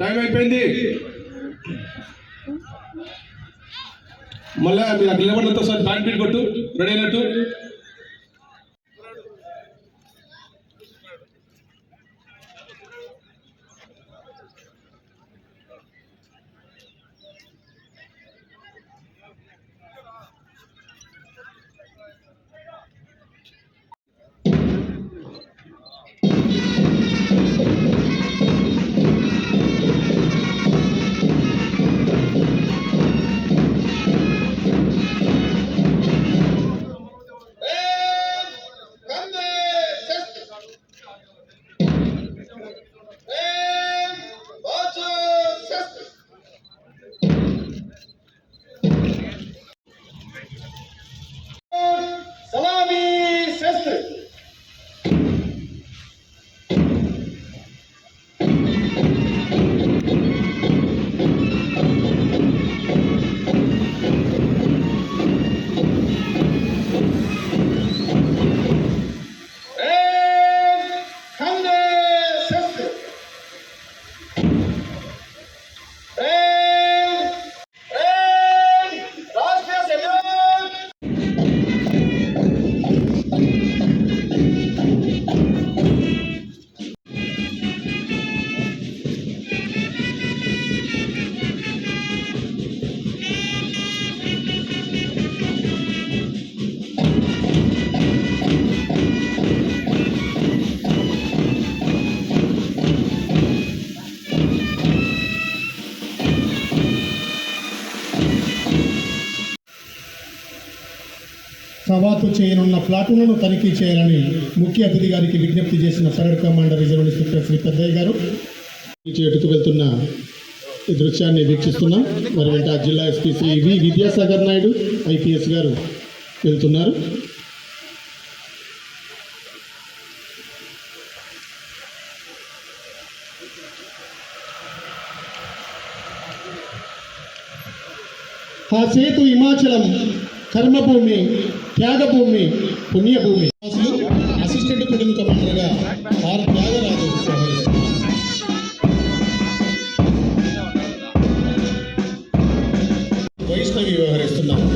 Time అయిపోయింది. మళ్ళా మీరు అక్కడ నిలబడినంత సార్ బ్యాక్ కొట్టు రెడీ అయినట్టు. సవాతు చేయనున్న ప్లాటులను తనిఖీ చేయాలని ముఖ్య అతిథి గారికి విజ్ఞప్తి చేసిన Sagar commander reserve inspector Shri Peddaiah గారు. ఎటుకు వెళ్తున్న ఈ దృశ్యాన్ని వీక్షిస్తున్నాం. మరి వెంట జిల్లా SP Shri V Vidyasagar Naidu IPS గారు వెళ్తున్నారు. ఆ సేతు హిమాచలం కర్మభూమి త్యాగభూమి పుణ్యభూమి. భూమి అసిస్టెంట్ కుటుంబ కమాండర్గా ఆర్ త్యాగరాజు వైష్ణవి వ్యవహరిస్తున్నారు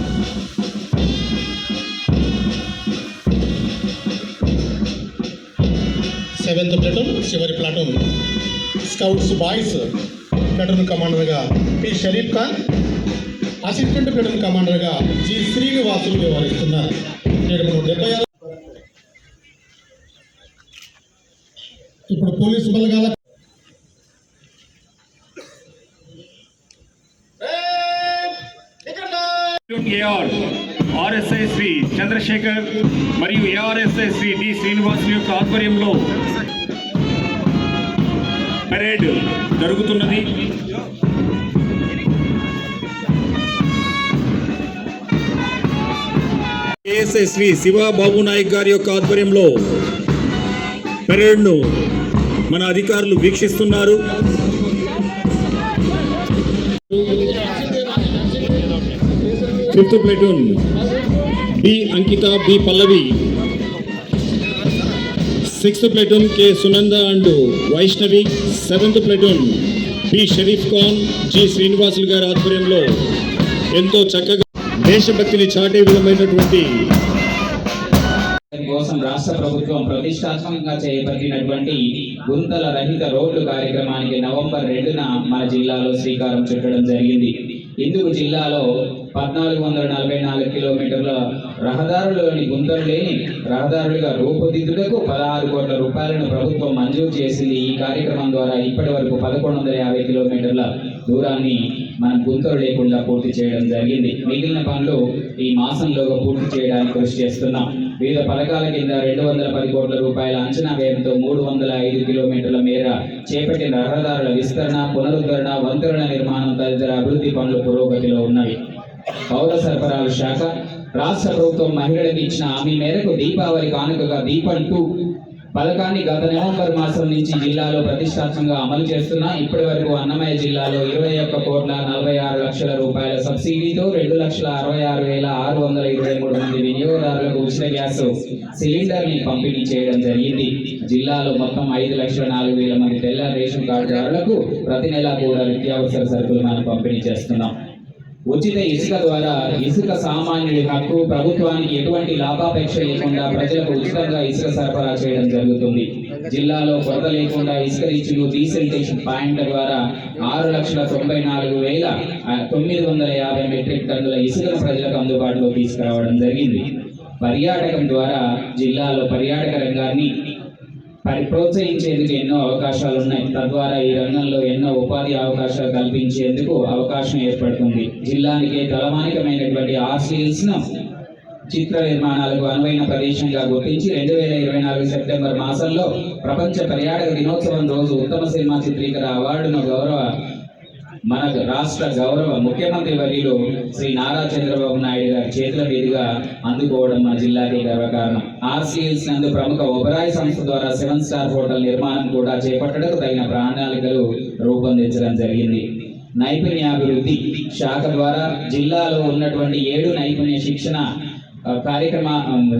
సెవెంత్ ప్లాటూన్ చివరి platoon. Scouts boys platoon కమాండర్గా P. Sharif Khan assistant platoon కమాండర్గా G. Srinivasulu వ్యవహరిస్తున్నారు. ఏడు డెబ్బై ఆరు ఇప్పుడు పోలీసు బలగాల ఏఆర్ ఆర్ఎస్ఐ శ్రీ చంద్రశేఖర్ మరియు ఏఆర్ఎస్ఐ శ్రీ డి. శ్రీనివాసులు యొక్క ఆధ్వర్యంలో పరేడ్ జరుగుతున్నది. ఏఎస్ఐ శ్రీ శివ బాబు నాయక్ గారి యొక్క ఆధ్వర్యంలో పెరేడ్ను మన అధికారులు వీక్షిస్తున్నారు. Fifth platoon B Ankita B Pallavi. Sixth platoon K Sunanda and Vaishnavi. Seventh platoon B Sharif Khan G Srinivasulu గారి ఆధ్వర్యంలో ఎంతో చక్కగా దేశభక్తిని చాటే విధమైనటువంటి కోసం రాష్ట్ర ప్రభుత్వం ప్రతిష్టాత్మకంగా చేపట్టినటువంటి గుంతల రహిత రోడ్లు కార్యక్రమానికి నవంబర్ రెండున మన జిల్లాలో శ్రీకారం చుట్టడం జరిగింది. ఇందుకు జిల్లాలో పద్నాలుగు వందల నలభై నాలుగు కిలోమీటర్ల రహదారులలోని గుంతలు లేని రహదారులుగా రూపుదిద్దుటకు పదహారు కోట్ల రూపాయలను ప్రభుత్వం మంజూరు చేసింది. ఈ కార్యక్రమం ద్వారా ఇప్పటి వరకు పదకొండు వందల యాభై కిలోమీటర్ల దూరాన్ని మనం గుంతలు లేకుండా పూర్తి చేయడం జరిగింది. మిగిలిన పనులు ఈ మాసంలో పూర్తి చేయడానికి కృషి చేస్తున్నాం. వివిధ పథకాల కింద రెండు వందల పది కోట్ల రూపాయల అంచనా వ్యయంతో మూడు వందల ఐదు కిలోమీటర్ల మేర చేపట్టిన రహదారుల విస్తరణ పునరుద్ధరణ వంతెనల నిర్మాణం తదితర అభివృద్ధి పనులు పురోగతిలో ఉన్నవి పౌర సరఫరాల శాఖ రాష్ట్ర ప్రభుత్వం మహిళలకు ఇచ్చిన హామీ మేరకు దీపావళి కానుకగా దీపం టూ పథకాన్ని గత నవంబర్ మాసం నుంచి జిల్లాలో ప్రతిష్టాత్మకంగా అమలు చేస్తున్నా ఇప్పటి వరకు అన్నమయ్య జిల్లాలో ఇరవై ఒక్క కోట్ల నలభై ఆరు లక్షల రూపాయల సబ్సిడీతో రెండు లక్షల అరవై ఆరు వేల ఆరు వందల ఇరవై మూడు మంది వినియోగదారులకు ఉచిత గ్యాస్ సిలిండర్ని పంపిణీ చేయడం జరిగింది. జిల్లాలో మొత్తం ఐదు లక్షల నాలుగు వేల మంది తెల్ల రేషన్ కార్డుదారులకు ప్రతి నెల కూడా నిత్యావసర సరుకులు మనం పంపిణీ చేస్తున్నాం. ఉచిత ఇసుక ద్వారా ఇసుక సామాన్యుడి హక్కు ప్రభుత్వానికి ఎటువంటి లాభాపేక్ష లేకుండా ప్రజలకు ఉచితంగా ఇసుక సరఫరా చేయడం జరుగుతుంది. జిల్లాలో కొరత లేకుండా ఇసుక రీచులు డీసెల్టేషన్ పాయింట్ల ద్వారా ఆరు లక్షల తొంభై నాలుగు వేల తొమ్మిది వందల యాభై మెట్రిక్ టన్నుల ఇసుకను ప్రజలకు అందుబాటులో తీసుకురావడం జరిగింది. పర్యాటకం ద్వారా జిల్లాలో పర్యాటక రంగాన్ని పరి ప్రోత్సహించేందుకు ఎన్నో అవకాశాలు ఉన్నాయి తద్వారా ఈ రంగంలో ఎన్నో ఉపాధి అవకాశాలు కల్పించేందుకు అవకాశం ఏర్పడుతుంది. జిల్లానికి తలమానికమైనటువంటి ఆర్సీల్స్ను చిత్ర నిర్మాణాలకు అనువైన ప్రదేశంగా గుర్తించి రెండు వేల ఇరవై నాలుగు సెప్టెంబర్ మాసంలో ప్రపంచ పర్యాటక దినోత్సవం రోజు ఉత్తమ సినిమా చిత్రీకరణ అవార్డును గౌరవ మన రాష్ట్ర గౌరవ ముఖ్యమంత్రి వర్యులు శ్రీ నారా చంద్రబాబు నాయుడు గారి చేతుల మీదుగా అందుకోవడం మన జిల్లాకే గర్వకారణం ఆర్సీఎల్స్ నందు ప్రముఖ ఒబరాయ్ సంస్థ ద్వారా సెవెన్ స్టార్ హోటల్ నిర్మాణం కూడా చేపట్టడానికి తగిన ప్రణాళికలు రూపొందించడం జరిగింది. నైపుణ్యాభివృద్ధి శాఖ ద్వారా జిల్లాలో ఉన్నటువంటి ఏడు నైపుణ్య శిక్షణ కార్యక్రమ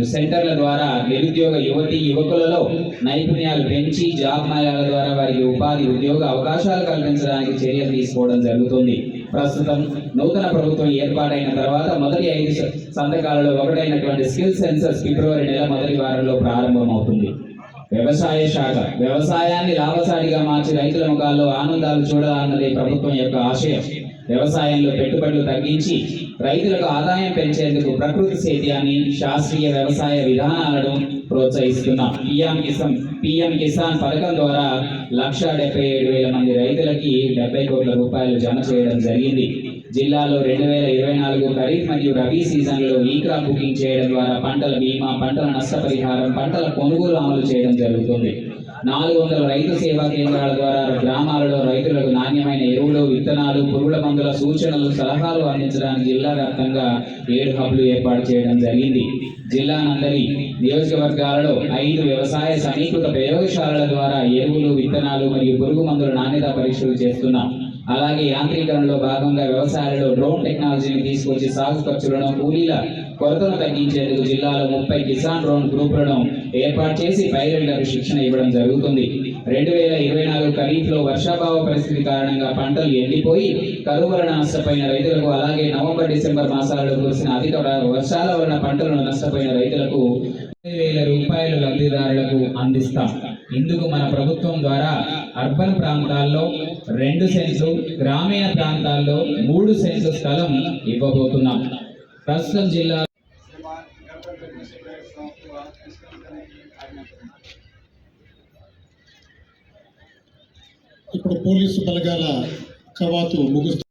సెంటర్ల ద్వారా నిరుద్యోగ యువతి యువకులలో నైపుణ్యాలు పెంచి జాబ్ మేళాల ద్వారా వారికి ఉపాధి ఉద్యోగ అవకాశాలు కల్పించడానికి చర్యలు తీసుకోవడం జరుగుతుంది. ప్రస్తుతం నూతన ప్రభుత్వం ఏర్పాటైన తర్వాత మొదటి ఐదు సంతకాలలో ఒకటైనటువంటి స్కిల్ సెన్సస్ ఫిబ్రవరి నెల మొదటి వారంలో ప్రారంభమవుతుంది. వ్యవసాయ శాఖ వ్యవసాయాన్ని లాభసాటిగా మార్చి రైతుల ముఖాల్లో ఆనందాలు చూడాలన్నది ప్రభుత్వం యొక్క ఆశయం. వ్యవసాయంలో పెట్టుబడులు తగ్గించి రైతులకు ఆదాయం పెంచేందుకు ప్రకృతి సేద్యాన్ని శాస్త్రీయ వ్యవసాయ విధానాలను ప్రోత్సహిస్తున్నాం పిఎం కిసాన్ పిఎం కిసాన్ పథకం ద్వారా లక్ష డెబ్బై ఏడు వేల మంది రైతులకి డెబ్బై కోట్ల రూపాయలు జమ చేయడం జరిగింది. జిల్లాలో రెండు వేల ఇరవై నాలుగు ఖరీఫ్ మరియు రబీ సీజన్లో ఈ క్రాప్ బుకింగ్ చేయడం ద్వారా పంటల బీమా పంటల నష్టపరిహారం పంటల కొనుగోలు అమలు చేయడం జరుగుతుంది. నాలుగు వందల రైతు సేవా కేంద్రాల ద్వారా గ్రామాలలో రైతులకు నాణ్యమైన ఎరువులు విత్తనాలు పురుగుల మందుల సూచనలు సలహాలు అందించడానికి జిల్లా వ్యాప్తంగా ఏడు హబ్లు ఏర్పాటు చేయడం జరిగింది. జిల్లా నందరి నియోజకవర్గాలలో ఐదు వ్యవసాయ సమీకృత ప్రయోగశాలల ద్వారా ఎరువులు విత్తనాలు మరియు పురుగు మందుల నాణ్యత పరీక్షలు చేస్తున్నాం. అలాగే యాంత్రీకరణలో భాగంగా వ్యవసాయాలలో డ్రోన్ టెక్నాలజీని తీసుకొచ్చి సాగు ఖర్చులను కూలీల కొరతను తగ్గించేందుకు జిల్లాలో ముప్పై కిసాన్ డ్రోన్ గ్రూపులను ఏర్పాటు చేసి పైలట్లకు శిక్షణ ఇవ్వడం జరుగుతుంది. రెండు వేల ఇరవై నాలుగు ఖరీఫ్లో వర్షాభావ పరిస్థితి కారణంగా పంటలు ఎండిపోయి కరువు వలన నష్టపోయిన రైతులకు అలాగే నవంబర్ డిసెంబర్ మాసాలలో కురిసిన అధిక వర్షాల వలన పంటలను నష్టపోయిన రైతులకు వేల రూపాయల లబ్ధిదారులకు అందిస్తాం. ఇందుకు మన ప్రభుత్వం ద్వారా అర్బన్ ప్రాంతాల్లో రెండు సెంట్లు గ్రామీణ ప్రాంతాల్లో మూడు సెంట్లు స్థలం ఇవ్వబోతున్నాం. ప్రస్తుతం జిల్లా ఇప్పుడు పోలీసు బలగాల కవాతు ముగుస్తుంది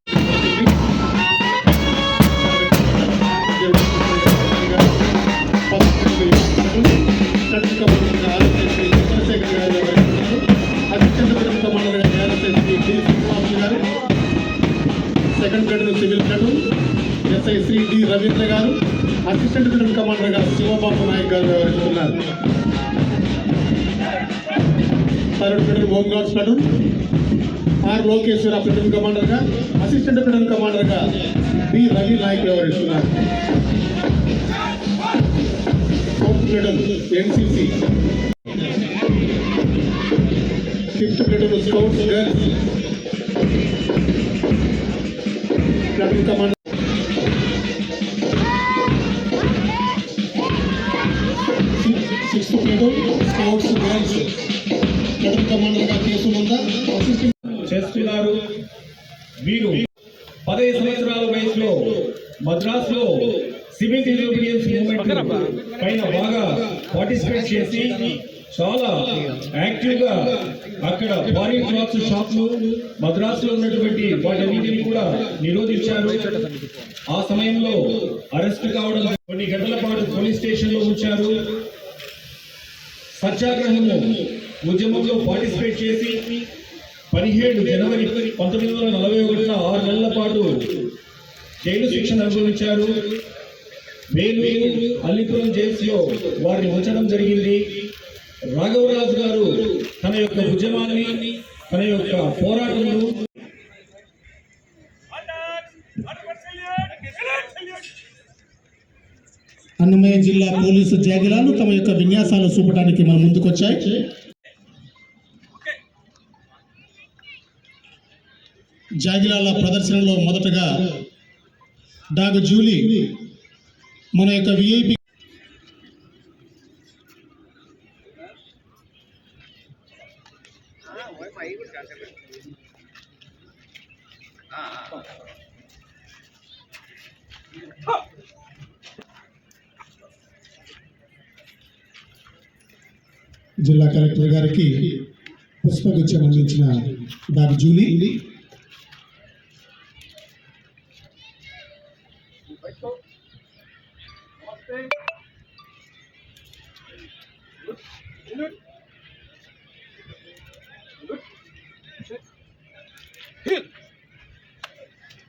second platoon civil platoon SI Shri D Ravindra గారు అసిస్టెంట్ ప్లేటూన్ కమాండర్ గారు శివబాబు నాయక్ గారు వ్యవహరిస్తున్నారు third platoon home guards platoon R Lokeswara platoon కమాండర్గా assistant platoon కమాండర్గా బి రవి నాయక్ వ్యవహరిస్తున్నారు fourth platoon NCC. Fifth platoon scouts girls. Platoon commander వీరు పదహైదు సంవత్సరాల వయసులో మద్రాసులో సివిల్ డిజోబిడియన్స్ మూవ్మెంట్ పైన బాగా పార్టిసిపేట్ చేసి చాలా యాక్టివ్గా అక్కడ భారీ క్లాత్స్ షాప్లు మద్రాసులో ఉన్నటువంటి వాటన్నింటినీ కూడా నిరోధించారు. ఆ సమయంలో అరెస్ట్ కావడం కొన్ని గంటల పాటు పోలీస్ స్టేషన్లో ఉంచారు. సత్యాగ్రహము ఉద్యమంలో పార్టిసిపేట్ చేసి పదిహేడు జనవరి పంతొమ్మిది వందల నలభై ఒకటిన ఆరు నెలల పాటు జైలు శిక్షణ అనుభవించారు. వేలూరు అల్లిపురం జైల్స్ వారిని ఉంచడం జరిగింది. రాఘవరాజు గారు తన యొక్క ఉద్యమాన్ని తన యొక్క పోరాటంలో అన్నమయ్య జిల్లా పోలీసు జాగిలాలు తమ యొక్క విన్యాసాలు చూపడానికి మన ముందుకొచ్చాయి. జాగిలాల ప్రదర్శనలో మొదటగా డాగ్ జూలీ మన యొక్క విఐపి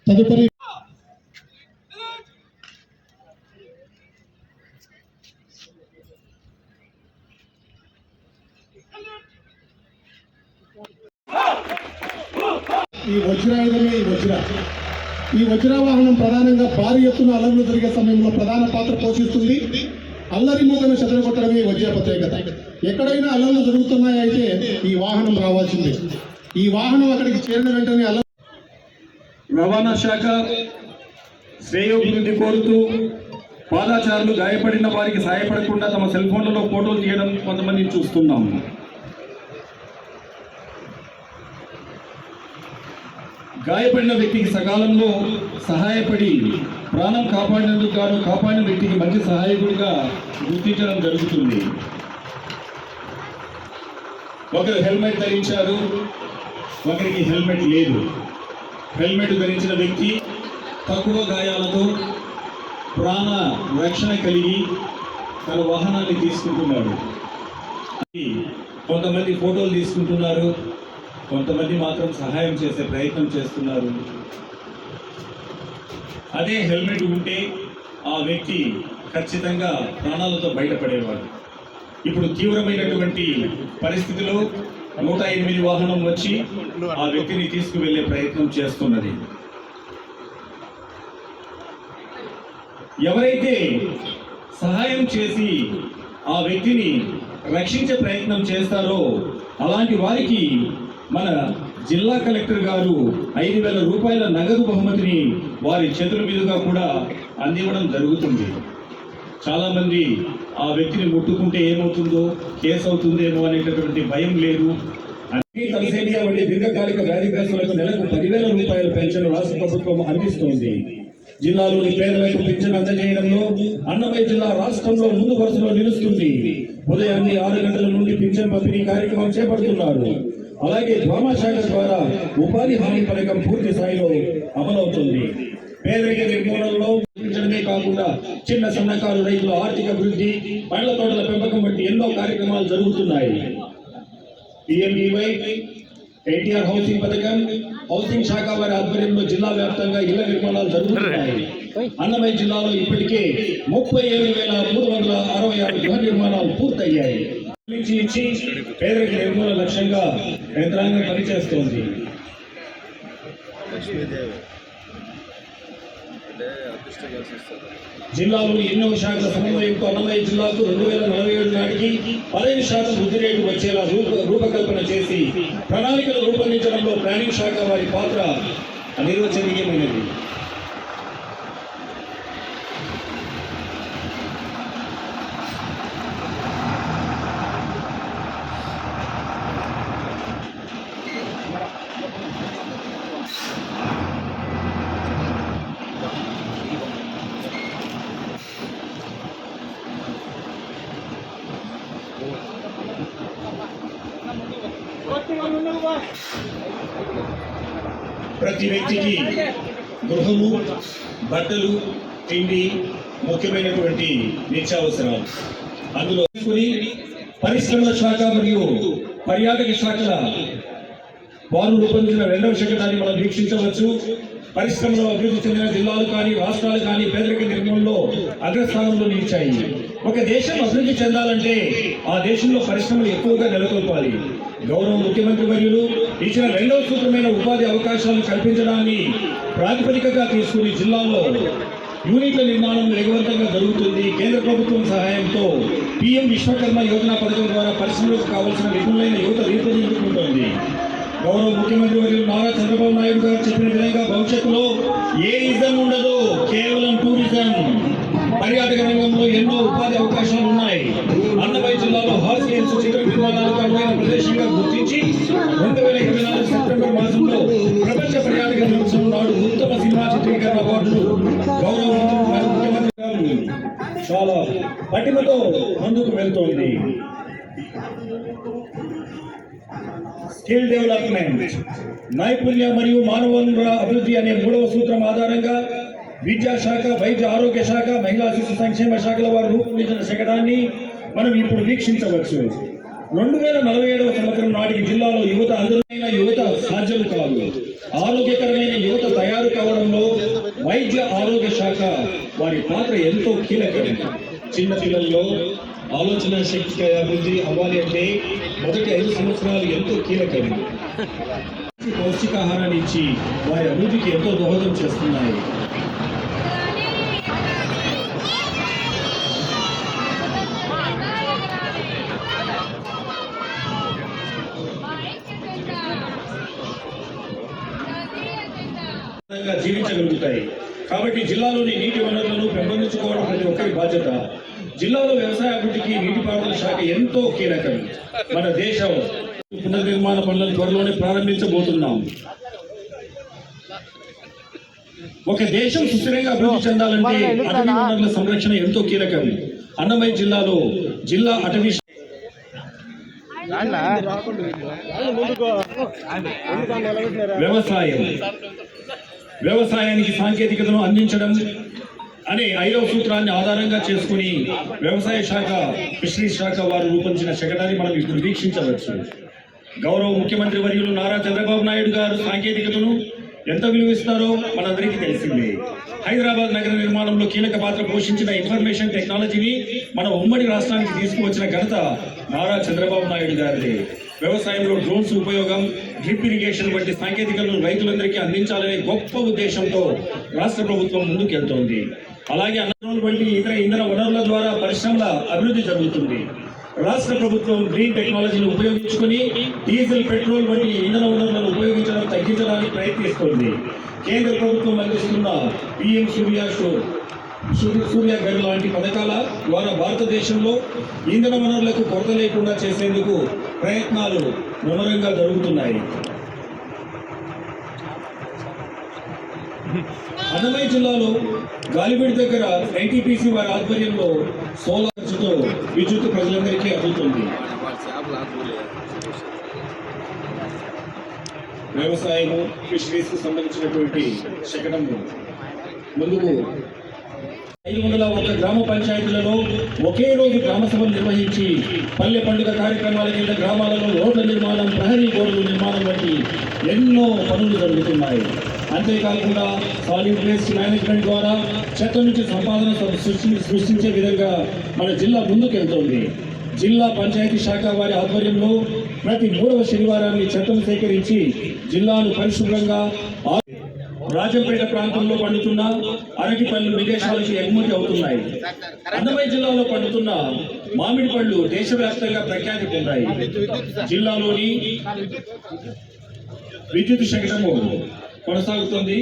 తదుపరి ఈ వజ్రాయుధమే ఈ వజ్ర. ఈ వజ్ర వాహనం ప్రధానంగా భారీ ఎత్తున అల్లర్లు జరిగే సమయంలో ప్రధాన పాత్ర పోషిస్తుంది. అల్లరి మూకను చెదరగొట్టడమే వజ్ర ప్రత్యేకత ఎక్కడైనా అల్లర్లు జరుగుతున్నాయి అయితే ఈ వాహనం రావాల్సిందే. ఈ వాహనం అక్కడికి చేరిన వెంటనే రవాణా శాఖ శ్రేయోభివృద్ధి కోరుతూ పాదాచారులు గాయపడిన వారికి సహాయపడకుండా తమ సెల్ ఫోన్లలో ఫోటోలు తీయడం కొంతమందిని చూస్తున్నాం. గాయపడిన వ్యక్తికి సకాలంలో సహాయపడి ప్రాణం కాపాడినందుకు గాను కాపాడిన వ్యక్తికి మంచి సహాయకుడిగా గుర్తించడం జరుగుతుంది. ఒకరు హెల్మెట్ ధరించారు. ఒకరికి హెల్మెట్ లేదు. హెల్మెట్ ధరించిన వ్యక్తి తక్కువ గాయాలతో ప్రాణ రక్షణ కలిగి తన వాహనాన్ని తీసుకుంటున్నాడు. కొంతమంది ఫోటోలు తీసుకుంటున్నారు. కొంతమంది మాత్రం సహాయం చేసే ప్రయత్నం చేస్తున్నారు. అదే హెల్మెట్ ఉంటే ఆ వ్యక్తి ఖచ్చితంగా ప్రాణాలతో బయటపడేవాడు. ఇప్పుడు తీవ్రమైనటువంటి పరిస్థితిలో నూట ఎనిమిది వాహనం వచ్చి ఆ వ్యక్తిని తీసుకువెళ్ళే ప్రయత్నం చేస్తున్నది. ఎవరైతే సహాయం చేసి ఆ వ్యక్తిని రక్షించే ప్రయత్నం చేస్తారో అలాంటి వారికి మన జిల్లా కలెక్టర్ గారు ఐదు వేల రూపాయల నగదు బహుమతిని వారి చేతుల మీదుగా కూడా అందివ్వడం జరుగుతుంది. చాలామంది ఆ వ్యక్తిని ముట్టుకుంటే ఏమవుతుందో కేసు అవుతుందేమో అనేటటువంటి భయం లేదు. తలసేమియా వంటి దీర్ఘకాలిక వ్యాధిగ్రస్తులకు నెలకు పదివేల రూపాయల పెన్షన్ రాష్ట్ర ప్రభుత్వం అందిస్తోంది. జిల్లాలోని పేదలకు పింఛన్ అందజేయడంలో అన్నమయ్య జిల్లా రాష్ట్రంలో ముందు వరుసలో నిలుస్తుంది. ఉదయాన్నే ఆరు గంటల నుండి పింఛన్ పంపిణీ కార్యక్రమం చేపడుతున్నారు. అలాగే డ్రామా శాఖ ద్వారా ఉపాధి హామీ పథకం పూర్తి స్థాయిలో అమలవుతుంది. పేదరిక నిర్మూలన కాకుండా చిన్న సన్నకారు రైతుల ఆర్థిక అభివృద్ధి పండ్ల తోటల పెంపకం వంటి ఎన్నో కార్యక్రమాలు జరుగుతున్నాయి. పిఎంఈవై ఎన్టీఆర్ హౌసింగ్ పథకం హౌసింగ్ శాఖ వారి ఆధ్వర్యంలో జిల్లా వ్యాప్తంగా ఇళ్ళ నిర్మాణాలు జరుగుతున్నాయి. అన్నమయ్య జిల్లాలో ఇప్పటికే ముప్పై ఏడు వేల మూడు వందల అరవై ఆరు గృహ నిర్మాణాలు పూర్తయ్యాయి. ఇచ్చి పేదరిక నిర్మూలన లక్ష్యంగా యంత్రాంగం పనిచేస్తోంది. జిల్లాలోని ఎన్నో శాఖల సమన్వయంతో అన్నమయ్య జిల్లాకు రెండు వేల నలభై ఏడు నాటికి పదహైదు శాతం వృద్ధి రేటు వచ్చేలా రూప రూపకల్పన చేసి ప్రణాళికలు రూపొందించడంలో ప్లానింగ్ శాఖ వారి పాత్ర అనిర్వచనీయమైనది ప్రతి వ్యక్తికి గృహము బట్టలు తిండి ముఖ్యమైనటువంటి నిత్యావసరాలు. అందులో పరిశ్రమల శాఖ మరియు పర్యాటక శాఖల వారు రూపొందించిన రెండవ శకటాన్ని మనం వీక్షించవచ్చు. పరిశ్రమలో అభివృద్ధి చెందిన జిల్లాలు కానీ రాష్ట్రాలు కానీ పేదరిక నిర్మూలనలో అగ్రస్థానంలో నిలిచాయి. ఒక దేశం అభివృద్ధి చెందాలంటే ఆ దేశంలో పరిశ్రమలు ఎక్కువగా నెలకొల్పాలి. గౌరవ ముఖ్యమంత్రి వర్యులు ఇచ్చిన రెండవ సూత్రమైన ఉపాధి అవకాశాలను కల్పించడాన్ని ప్రాతిపదికగా తీసుకుని జిల్లాలో యూనిట్ల నిర్మాణం వేగవంతంగా జరుగుతుంది. కేంద్ర ప్రభుత్వం సహాయంతో పిఎం విశ్వకర్మ యోజన పథకం ద్వారా పరిశ్రమలకు కావాల్సిన నిపుణులైన యువత రూపుదిద్దుకుంటోంది గౌరవ ముఖ్యమంత్రి వర్యులు నారా చంద్రబాబు నాయుడు గారు చెప్పిన విధంగా భవిష్యత్తులో ఏ ఇజం ఉండదు కేవలం టూరిజం. పర్యాటక రంగంలో ఎన్నో ఉపాధి అవకాశాలు ఉన్నాయి. అన్నమయ్య జిల్లాలో హార్స్ హిల్స్ చిత్ర నిర్మాణాలకు అనువైన ప్రదేశంగా గుర్తించి రెండు వేల ఇరవై నాలుగు సెప్టెంబర్ మాసంలో ప్రపంచ పర్యాటక దినోత్సవం నాడు ఉత్తమ సినిమా చిత్రీకరణ అవార్డులు గౌరవ చాలా పటిమతో ముందుకు వెళ్తోంది. స్కిల్ డెవలప్మెంట్ నైపుణ్య మరియు మానవ అభివృద్ధి అనే మూడవ సూత్రం ఆధారంగా విద్యాశాఖ వైద్య ఆరోగ్య శాఖ మహిళా శిశు సంక్షేమ శాఖల వారు రూపొందించిన శకటాన్ని మనం ఇప్పుడు వీక్షించవచ్చు. రెండు వేల నలభై ఏడవ సంవత్సరం నాటికి జిల్లాలో యువత అందమైన యువత సాధ్యం కాదు. ఆరోగ్యకరమైన యువత తయారు కావడంలో వైద్య ఆరోగ్య శాఖ వారి పాత్ర ఎంతో కీలకం. చిన్న పిల్లల్లో ఆలోచన శక్తి అభివృద్ధి అవ్వాలి అంటే మొదటి ఐదు సంవత్సరాలు ఎంతో కీలకం. పౌష్టికాహారాన్ని ఇచ్చి వారి అభివృద్ధికి ఎంతో దోహదం చేస్తున్నాయి. జీవించగలుగుతాయి. కాబట్టి జిల్లాలోని నీటి వనరులను పెంపొందించుకోవడం ప్రతి ఒక్కరి బాధ్యత. జిల్లాలో వ్యవసాయ అభివృద్ధికి నీటిపారుదల శాఖ ఎంతో కీలకం. మన దేశం పునర్నిర్మాణ పనులను త్వరలోనే ప్రారంభించబోతున్నాం. ఒక దేశం సుస్థిరంగా అభివృద్ధి చెందాలంటే అటవీ వనరుల సంరక్షణ ఎంతో కీలకం. అన్నమయ్య జిల్లాలో జిల్లా అటవీ వ్యవసాయం. వ్యవసాయానికి సాంకేతికతను అందించడం అనే ఐదవ సూత్రాన్ని ఆధారంగా చేసుకుని వ్యవసాయ శాఖ ఫిషరీస్ శాఖ వారు రూపొందించిన శకటాన్ని మనం ఇప్పుడు వీక్షించవచ్చు. గౌరవ ముఖ్యమంత్రి వర్యులు నారా చంద్రబాబు నాయుడు గారు సాంకేతికతను ఎంత విలువిస్తారో మనందరికీ తెలిసిందే. హైదరాబాద్ నగర నిర్మాణంలో కీలక పాత్ర పోషించిన ఇన్ఫర్మేషన్ టెక్నాలజీని మన ఉమ్మడి రాష్ట్రానికి తీసుకువచ్చిన ఘనత నారా చంద్రబాబు నాయుడు గారిది. వ్యవసాయంలో డ్రోన్స్ ఉపయోగం డ్రిప్ ఇరిగేషన్ వంటి సాంకేతికలను రైతులందరికీ అందించాలనే గొప్ప ఉద్దేశంతో రాష్ట్ర ప్రభుత్వం ముందుకెళ్తోంది. అలాగే అన్నదానం వంటి ఇతర ఇంధన వనరుల ద్వారా పరిశ్రమల అభివృద్ధి జరుగుతుంది. రాష్ట్ర ప్రభుత్వం గ్రీన్ టెక్నాలజీని ఉపయోగించుకొని డీజిల్ పెట్రోల్ వంటి ఇంధన వనరులను ఉపయోగించడం తగ్గించడానికి ప్రయత్నిస్తోంది. కేంద్ర ప్రభుత్వం అందిస్తున్న పిఎం సూర్య షోర్ సూర్య సూర్య గర్ లాంటి పథకాల ద్వారా భారతదేశంలో ఇంధన వనరులకు కొరత లేకుండా చేసేందుకు ప్రయత్నాలు ముమ్మరంగా జరుగుతున్నాయి. అన్నమయ్య జిల్లాలో గాలిబీడి దగ్గర ఎన్టీపీసీ వారి ఆధ్వర్యంలో సోలార్స్తో విద్యుత్ ప్రజలందరికీ అందుతుంది. వ్యవసాయము ఫిషరీస్కు సంబంధించినటువంటి శకటము. ముందుకు ఐదు వందల ఒక గ్రామ పంచాయతీలలో ఒకే రోజు గ్రామ సభలు నిర్వహించి పల్లె పండుగ కార్యక్రమాల కింద గ్రామాలలో రోడ్ల నిర్మాణం ప్రహరీ గోడల నిర్మాణం వంటి ఎన్నో పనులు జరుగుతున్నాయి. అంతేకాకుండా సాలిడ్ వేస్ట్ మేనేజ్మెంట్ ద్వారా చెత్త నుంచి సంపాదన సృష్టించే విధంగా మన జిల్లా ముందుకెళ్తోంది. జిల్లా పంచాయతీ శాఖ వారి ఆధ్వర్యంలో ప్రతి మూడవ శనివారాన్ని చెత్తను సేకరించి జిల్లాను పరిశుభ్రంగా రాజంపేట ప్రాంతంలో పండుతున్న అరటి పళ్ళు విదేశాలకు ఎగుమతి అవుతున్నాయి. అన్నమయ్య జిల్లాలో పండుతున్న మామిడి పళ్ళు దేశవ్యాప్తంగా ప్రఖ్యాతి పొందాయి. జిల్లాలోని విద్యుత్ శకటము కొనసాగుతుంది.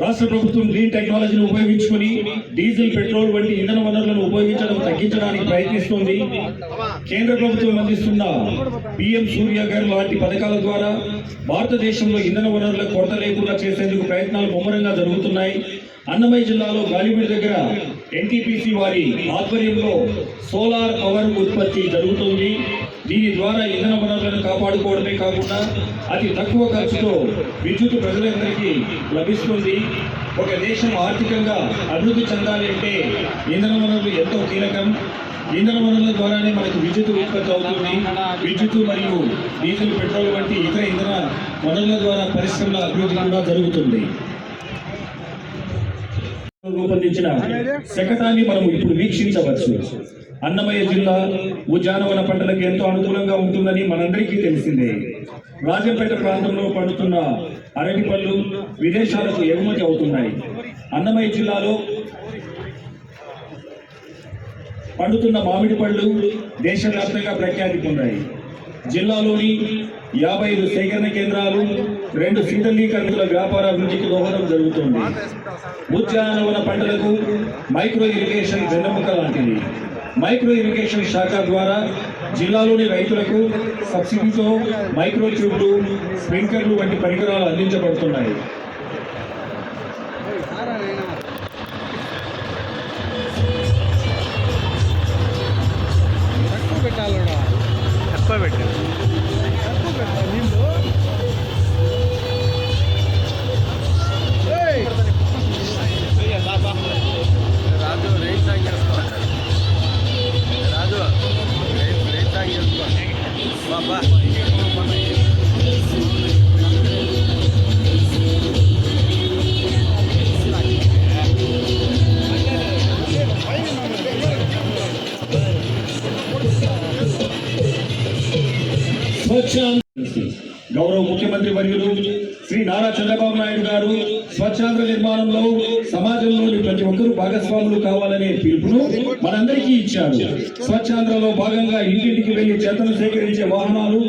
రాష్ట్ర ప్రభుత్వం గ్రీన్ టెక్నాలజీని ఉపయోగించుకొని డీజిల్ పెట్రోల్ వంటి ఇంధన వనరులను ఉపయోగించడం తగ్గించడానికి ప్రయత్నిస్తోంది. కేంద్ర ప్రభుత్వం అందిస్తున్న పిఎం సూర్య గారు లాంటి పథకాల ద్వారా భారతదేశంలో ఇంధన వనరుల కొరత లేకుండా చేసేందుకు ప్రయత్నాలు ముమ్మరంగా జరుగుతున్నాయి. అన్నమయ్య జిల్లాలో గాలిబీడి దగ్గర ఎన్టీపీసీ వారి ఆధ్వర్యంలో సోలార్ పవర్ ఉత్పత్తి జరుగుతుంది. దీని ద్వారా ఇంధన వనరులను కాపాడుకోవడమే కాకుండా అతి తక్కువ ఖర్చుతో విద్యుత్ ప్రజలందరికీ లభిస్తుంది. ఒక దేశం ఆర్థికంగా అభివృద్ధి చెందాలి అంటే ఇంధన వనరులు ఎంతో కీలకం. ఇంధన వనరుల ద్వారానే మనకు విద్యుత్ ఉత్పత్తి అవుతుంది. విద్యుత్ మరియు డీజిల్ పెట్రోల్ వంటి ఇతర ఇంధన వనరుల ద్వారా పరిశ్రమల అభివృద్ధి కూడా జరుగుతుంది. రూపొందించిన శకటాన్ని మనం ఇప్పుడు వీక్షించవచ్చు. అన్నమయ్య జిల్లా ఉద్యానవన పంటలకు ఎంతో అనుకూలంగా ఉంటుందని మనందరికీ తెలిసిందే. రాజంపేట ప్రాంతంలో పండుతున్న అరటి పళ్ళు విదేశాలకు ఎగుమతి అవుతున్నాయి. అన్నమయ్య జిల్లాలో పండుతున్న మామిడి పళ్ళు దేశవ్యాప్తంగా ప్రఖ్యాతి పొందాయి. జిల్లాలోని యాభై ఐదు సేకరణ కేంద్రాలు రెండు శీతలీకరణల వ్యాపార అభివృద్ధికి దోహదం జరుగుతుంది. ఉద్యానవన పంటలకు మైక్రో ఇరిగేషన్ వెన్నెముక లాంటిది. మైక్రో ఇరిగేషన్ శాఖ ద్వారా జిల్లాలోని రైతులకు సబ్సిడీతో మైక్రో ట్యూబ్లు స్ప్రింక్లర్లు వంటి పరికరాలు అందించబడుతున్నాయి. రాజు స్వచ్ఛాంధ్ర నిర్మాణంలో సమాజంలోని ప్రతి ఒక్కరూ భాగస్వాములు కావాలనే పిలుపును మనందరికీ ఇచ్చారు. స్వచ్ఛాంధ్రలో భాగంగా ఇంటింటికి వెళ్ళి చేతను సేకరించే వాహనాలు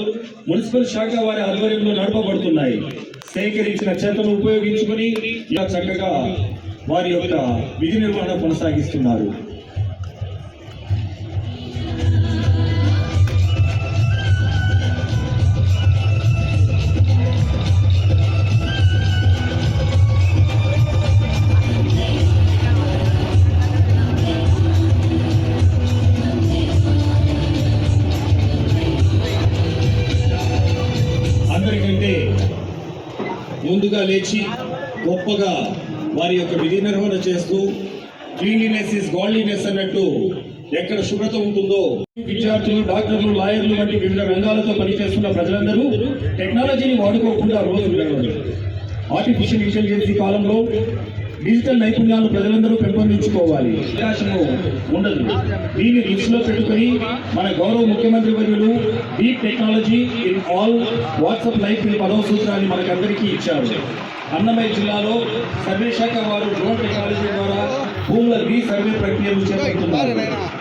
మున్సిపల్ శాఖ వారి ఆధ్వర్యంలో నడపబడుతున్నాయి. సేకరించిన చేతను ఉపయోగించుకుని ఇలా చక్కగా వారి యొక్క విధి నిర్వహణ కొనసాగిస్తున్నారు. లేచి గొప్పగా వారి యొక్క విధి నిర్వహణ చేస్తూ క్లీన్లీనెస్ ఇస్ గాడ్లీనెస్ అన్నట్టు ఎక్కడ శుభ్రత ఉంటుందో విద్యార్థులు డాక్టర్లు లాయర్లు వంటి వివిధ రంగాలతో పనిచేస్తున్న ప్రజలందరూ టెక్నాలజీని వాడుకోకుండా రోజు ఆర్టిఫిషియల్ ఇంటెలిజెన్స్ కాలంలో డిజిటల్ నైపుణ్యాలు ప్రజలందరూ పెంపొందించుకోవాలి. అవకాశము ఉండదు. దీన్ని దృష్టిలో పెట్టుకొని మన గౌరవ ముఖ్యమంత్రి వర్యులు deep technology in all walks of life పదవ సూత్రాన్ని మనకందరికీ ఇచ్చారు. అన్నమయ్య జిల్లాలో సర్వే శాఖ వారు డ్రోన్ టెక్నాలజీ ద్వారా భూముల రీ సర్వే ప్రక్రియను చేపడుతున్నారు.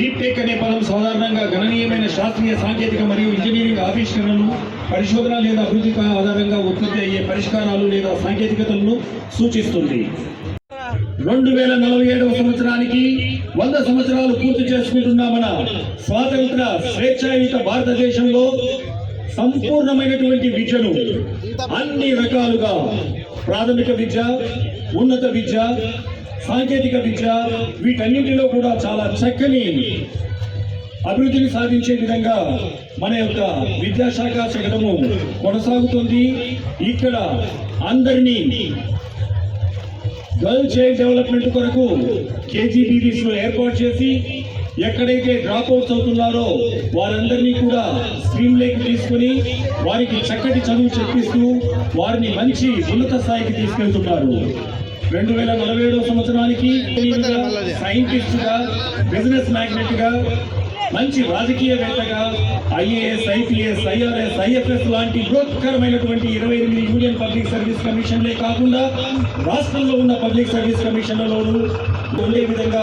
డీప్ టెక్ అనే పదం సాధారణంగా గణనీయమైన శాస్త్రీయ సాంకేతిక మరియు ఇంజనీరింగ్ ఆవిష్కరణలు పరిశోధన లేదా అభివృద్ధి ఆధారంగా ఉత్పత్తి అయ్యే పరిష్కారాలు లేదా సాంకేతికతలను సూచిస్తుంది. రెండు వేల నలభై ఏడవ సంవత్సరానికి వంద సంవత్సరాలు పూర్తి చేసుకుంటున్న మన స్వాతంత్ర స్వేచ్ఛాయుత భారతదేశంలో సంపూర్ణమైనటువంటి విద్యను అన్ని రకాలుగా ప్రాథమిక విద్య ఉన్నత విద్య సాంకేతిక విద్య వీటన్నింటిలో కూడా చాలా చక్కని అభివృద్ధిని సాధించే విధంగా మన యొక్క విద్యాశాఖ శకటము కొనసాగుతుంది. ఇక్కడ అందరినీ గర్ల్ చైల్డ్ డెవలప్మెంట్ కొరకు కేజీబీవీస్ ఏర్పాటు చేసి ఎక్కడైతే డ్రాప్ అవుట్స్ అవుతున్నారో వారందరినీ కూడా స్ట్రీమ్ లేక్ తీసుకుని వారికి చక్కటి చదువు చెప్పిస్తూ వారిని మంచి ఉన్నత స్థాయికి తీసుకెళ్తున్నారు. రెండు వేల నలభై ఏడవ సంవత్సరానికి సైంటిస్ట్గా బిజినెస్ మ్యాగ్నెట్గా మంచి రాజకీయవేత్తగా ఐఏఎస్ ఐపీఎస్ ఐఆర్ఎస్ ఐఎఫ్ఎస్ లాంటి బృహత్కరమైనటువంటి ఇరవై ఎనిమిది యూనియన్ పబ్లిక్ సర్వీస్ కమిషన్లే కాకుండా రాష్ట్రంలో ఉన్న పబ్లిక్ సర్వీస్ కమిషన్లలోనూ ఉండే విధంగా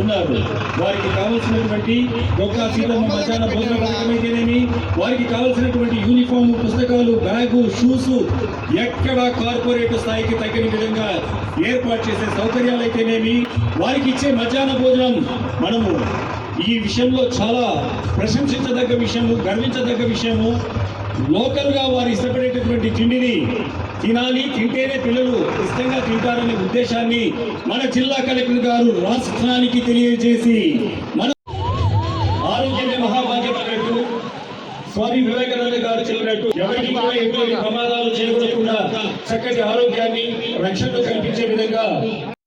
ఉన్నారు. వారికి కావలసినటువంటి డొక్కా సీతమ్మ మధ్యాహ్న భోజన పథకం అయితేనేమి వారికి కావలసినటువంటి యూనిఫామ్ పుస్తకాలు బ్యాగు షూస్ ఎక్కడ కార్పొరేట్ స్థాయికి తగిన విధంగా ఏర్పాటు చేసే సౌకర్యాలు అయితేనేమి వారికి ఇచ్చే మధ్యాహ్న భోజనం మనము ఈ విషయంలో చాలా ప్రశంసించదగ్గ విషయము గర్వించదగ్గ విషయము. లోకల్గా వారు ఇష్టపడేటటువంటి తిండిని తినాలి తింటేనే పిల్లలు ఇష్టంగా తింటారనే ఉద్దేశాన్ని మన జిల్లా కలెక్టర్ గారు రాష్ట్రానికి తెలియజేసి మన స్వామి వివేకానంద గారు చెప్పినట్టు ఎవరికి కూడా ఎటువంటి ప్రమాదాలు చేయకుండా చక్కటి ఆరోగ్యాన్ని రక్షణ కల్పించే విధంగా